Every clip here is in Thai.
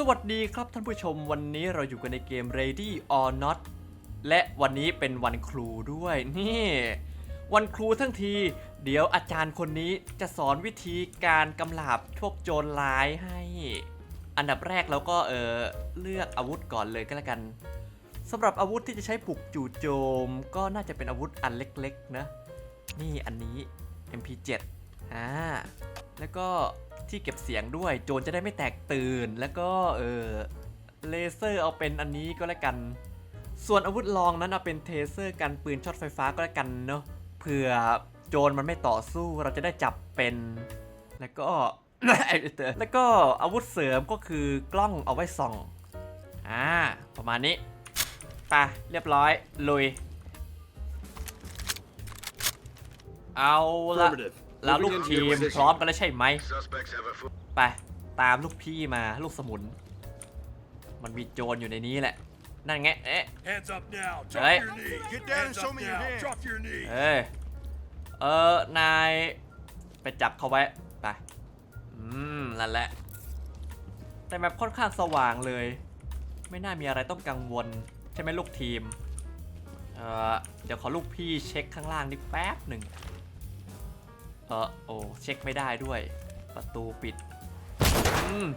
สวัสดีครับท่านผู้ชมวันนี้เราอยู่กันในเกม Ready or Not และวันนี้เป็นวันครูด้วยนี่ วันครูทั้งที เดี๋ยวอาจารย์คนนี้จะสอนวิธีการกำราบพวกโจรร้ายให้ อันดับแรกเราก็เออเลือกอาวุธก่อนเลยก็แล้วกันสำหรับอาวุธที่จะใช้ปลุกจู่โจม ก็น่าจะเป็นอาวุธอันเล็กๆนะ นี่อันนี้ MP7 อ่าแล้วก็ ที่เก็บเสียงด้วย โจรจะได้ไม่แตกตื่น แล้วก็เออเลเซอร์เอาเป็นอันนี้ก็แล้วกัน ส่วนอาวุธรองนั้นเอาเป็นเทเซอร์กันปืนช็อตไฟฟ้าก็แล้วกันเนาะเผื่อโจรมันไม่ต่อสู้เราจะได้จับเป็น แล้วก็ แล้วก็อาวุธเสริมก็คือกล้องเอาไว้ส่องอ่าประมาณนี้ไปเรียบร้อยลุยเอาละ Primitive. แล้วลูก Moving ที into ม your position. พร้อมกันแล้วใช่ไหม Suspects have a foot. ไป ตามลูกพี่มาลูกสมุน มันมีโจรอยู่ในนี้แหละ นั่นไง เอ๊ะ Hands up now. Drop Hey. your knee. Get down and Hands show up me your now. hands. Drop your knee. เอ้ยเออ นาย ไปจับเขาไว้ ไป อืม นั่นแหละ แต่แมปค่อนข้างสว่างเลย ไม่น่ามีอะไรต้องกังวล ใช่ไหมลูกทีม เออเดี๋ยวขอลูกพี่เช็คข้างล่างนิดแป๊บหนึ่ง เออโอ้เช็คไม่ได้ด้วย ประตูปิดอืม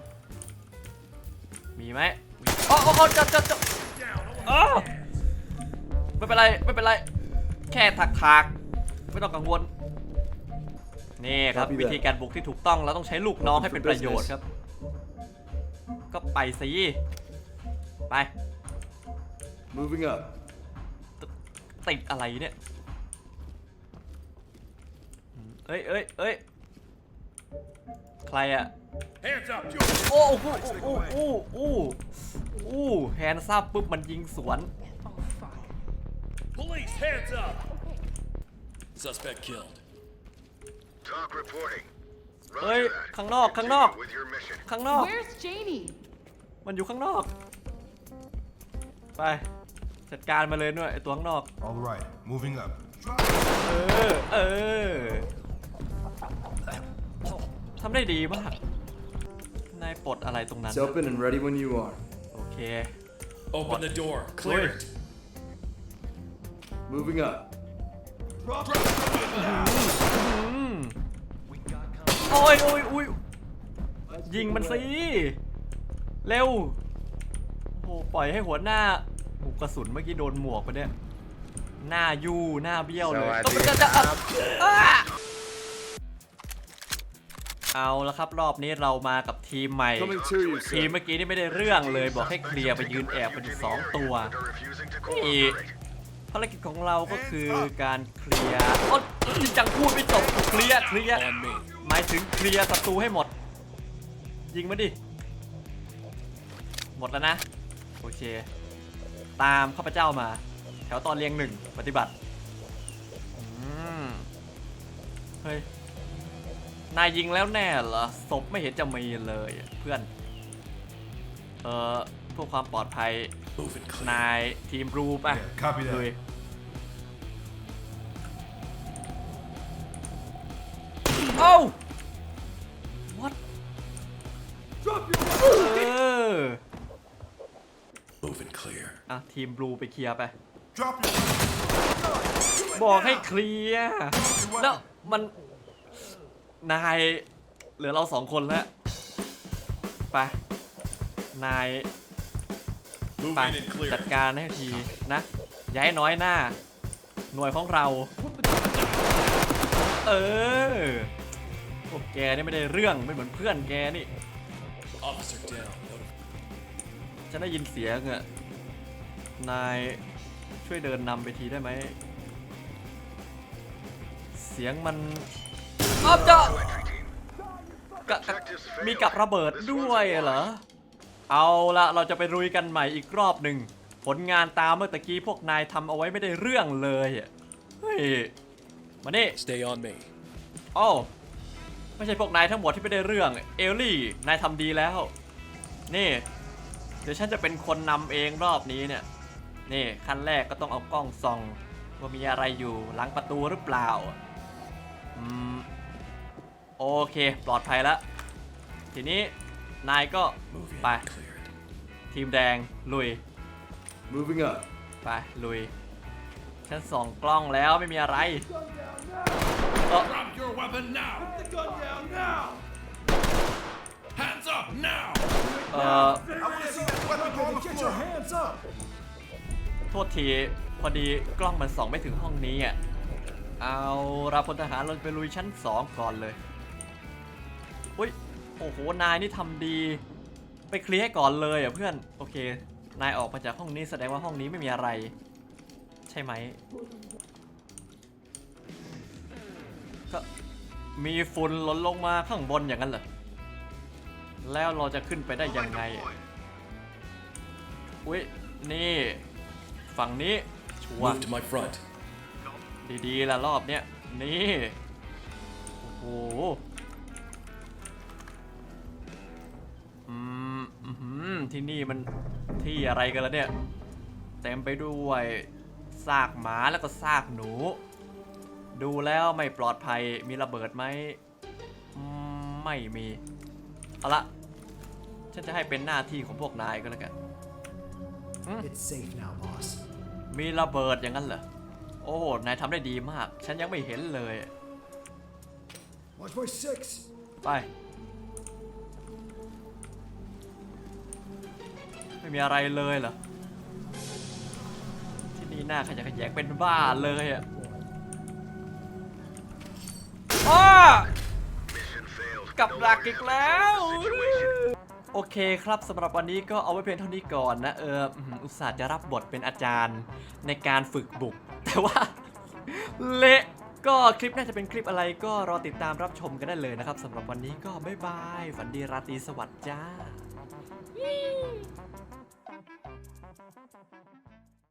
มีไหมโอ้โอ้โอ้จับจับจับ Down. I wanna อ้าวไม่เป็นไรไม่เป็นไร แค่ถักถักๆไม่ต้องกังวลนี่ครับ Copy that วิธีการบุกที่ถูกต้องเราต้องใช้ลูกน้องให้เป็นประโยชน์ครับ ก็ไปสิไป Moving up. ติดอะไรเนี่ย เอ้ยเอ้ยเอ้ยใครอะ Hands up. You โอ้โหโอ้โหโอ้โหโอ้โหแฮนด์ซับปุ๊บมันยิงสวน police. Hands up. Suspect killed. Talk reporting. Roger เฮ้ย that. ข้างนอก ข้างนอก Continue with your mission. ข้างนอก Where's Janie? มันอยู่ข้างนอก ไป จัดการมาเลยด้วยไอตัวข้างนอก All right, moving up. เออ เออทำได้ดีมาก นายปลดอะไรตรงนั้น It's open and ready when you are. โอเค Open the door. Clear it. Moving up. อืมโอ้ยโอ้ยอุ้ยยิงมันสิ เร็ว โอ้ปล่อยให้หัวหน้าโอ้กระสุนเมื่อกี้โดนหมวกไปเนี่ย หน้ายู่หน้าเบี้ยวเลยสวัสดีจะจะจะอะ เอาละครับรอบนี้เรามากับทีมใหม่ Coming to you, ทีม sir. เมื่อกี้นี่ไม่ได้เรื่องเลยบอกให้เคลียร์ไปยืนแอบกันอยู่สองตัว That are refusing to นี่ cooperate. ภารกิจของเราก็คือการเคลียร์โอ๊ยยังพูดไม่จบเคลียร์เคลียร์ On me. หมายถึงเคลียร์ศัตรูให้หมด ยิงมาดิ หมดแล้วนะ โอเค ตามข้าพเจ้ามา แถวตอนเรียงหนึ่งปฏิบัติอืมเฮ้ย นายยิงแล้วแน่เหรอศพไม่เห็นจะมีเลยเพื่อน เอ่อเพื่อความปลอดภัย Move it clear. นายทีมรูป่ะ Yeah, copy that. ลุยโอ้ what เออ Move it clear. อะ ทีมบลูไปเคลียร์ไป Drop your บอกให้เคลียร์ แล้วมัน นาย เหลือเราสองคนแล้ว ไป นาย Move ไป in and clear. จัดการให้ทีนะอย่าให้น้อยหน้า หน่วยของเรา เออพวกแกนี่ไม่ได้เรื่องไม่เหมือนเพื่อนแกนี่ Officer down. Notif- จะได้ยินเสียงอะนายช่วยเดินนำไปทีได้ไหม เสียงมัน อ้าวจะ Entry team. กะกะมีกับระเบิดด้วยเหรอ เอาละเราจะไปรุยกันใหม่อีกรอบหนึ่ง ผลงานตามเมื่อตะกี้พวกนายทำเอาไว้ไม่ได้เรื่องเลยอะเฮ้ยมานี่ Stay on me. โอ้าวไม่ใช่พวกนายทั้งหมดที่ไม่ได้เรื่อง เอลลี่ นายทำดีแล้ว นี่ เดี๋ยวฉันจะเป็นคนนำเองรอบนี้เนี่ย นี่ขั้นแรกก็ต้องเอากล้องส่อง ว่ามีอะไรอยู่หลังประตูหรือเปล่า อืม โอเค ปลอดภัยแล้ว ทีนี้นายก็ Move in ไป and clear it. ทีมแดง ลุย Moving up. ไป ลุย ฉันส่องกล้องแล้วไม่มีอะไรเออ Drop your weapon now. Put the gun down now. Hands up now. เออ I want to see that weapon on the floor. hands up. โทษทีพอดีกล้องมันส่องไม่ถึงห้องนี้อะ เอาราพลทหารเราไปลุยชั้นสองก่อนเลย อุ้ยโอ้โหนายนี่ทำดี ไปเคลียร์ให้ก่อนเลยอะเพื่อนโอเคนายออกมาจากห้องนี้แสดงว่าห้องนี้ไม่มีอะไร ใช่ไหมก็มีฝุ่นหล่นลงมาข้างบนอย่างนั้นเหรอแล้วเราจะขึ้นไปได้ยังไงอุ้ยนี่ฝั่งนี้ชัวร์ Move to my front. ดีๆละรอบเนี้ยนี่โอ้โห ที่นี่มันที่อะไรกันแล้วเนี่ยเต็มไปด้วยซากหมาแล้วก็ซากหนู ดูแล้วไม่ปลอดภัยมีระเบิดไหมอืมไม่มีเอาละฉันจะให้เป็นหน้าที่ของพวกนายก็แล้วกัน It's safe now, boss. มีระเบิดอย่างนั้นเหรอ โอ้ นายทำได้ดีมาก ฉันยังไม่เห็นเลย Watch my six. ไป ไม่มีอะไรเลยเหรอ ที่นี่หน้าขยะแขยงเป็นบ้าเลยอะกับ No ดักอีกแล้ว โอเคครับสำหรับวันนี้ก็เอาไว้เพียงเท่านี้ก่อนนะ เอออื้อหืออุตส่าห์จะรับบทเป็นอาจารย์ในการฝึกบุก แต่ว่า เละก็คลิปน่าจะเป็นคลิปอะไรก็รอติดตามรับชมกันได้เลยนะครับสำหรับวันนี้ก็บ๊ายบาย ฝันดีราตรีสวัสดิ์จ้า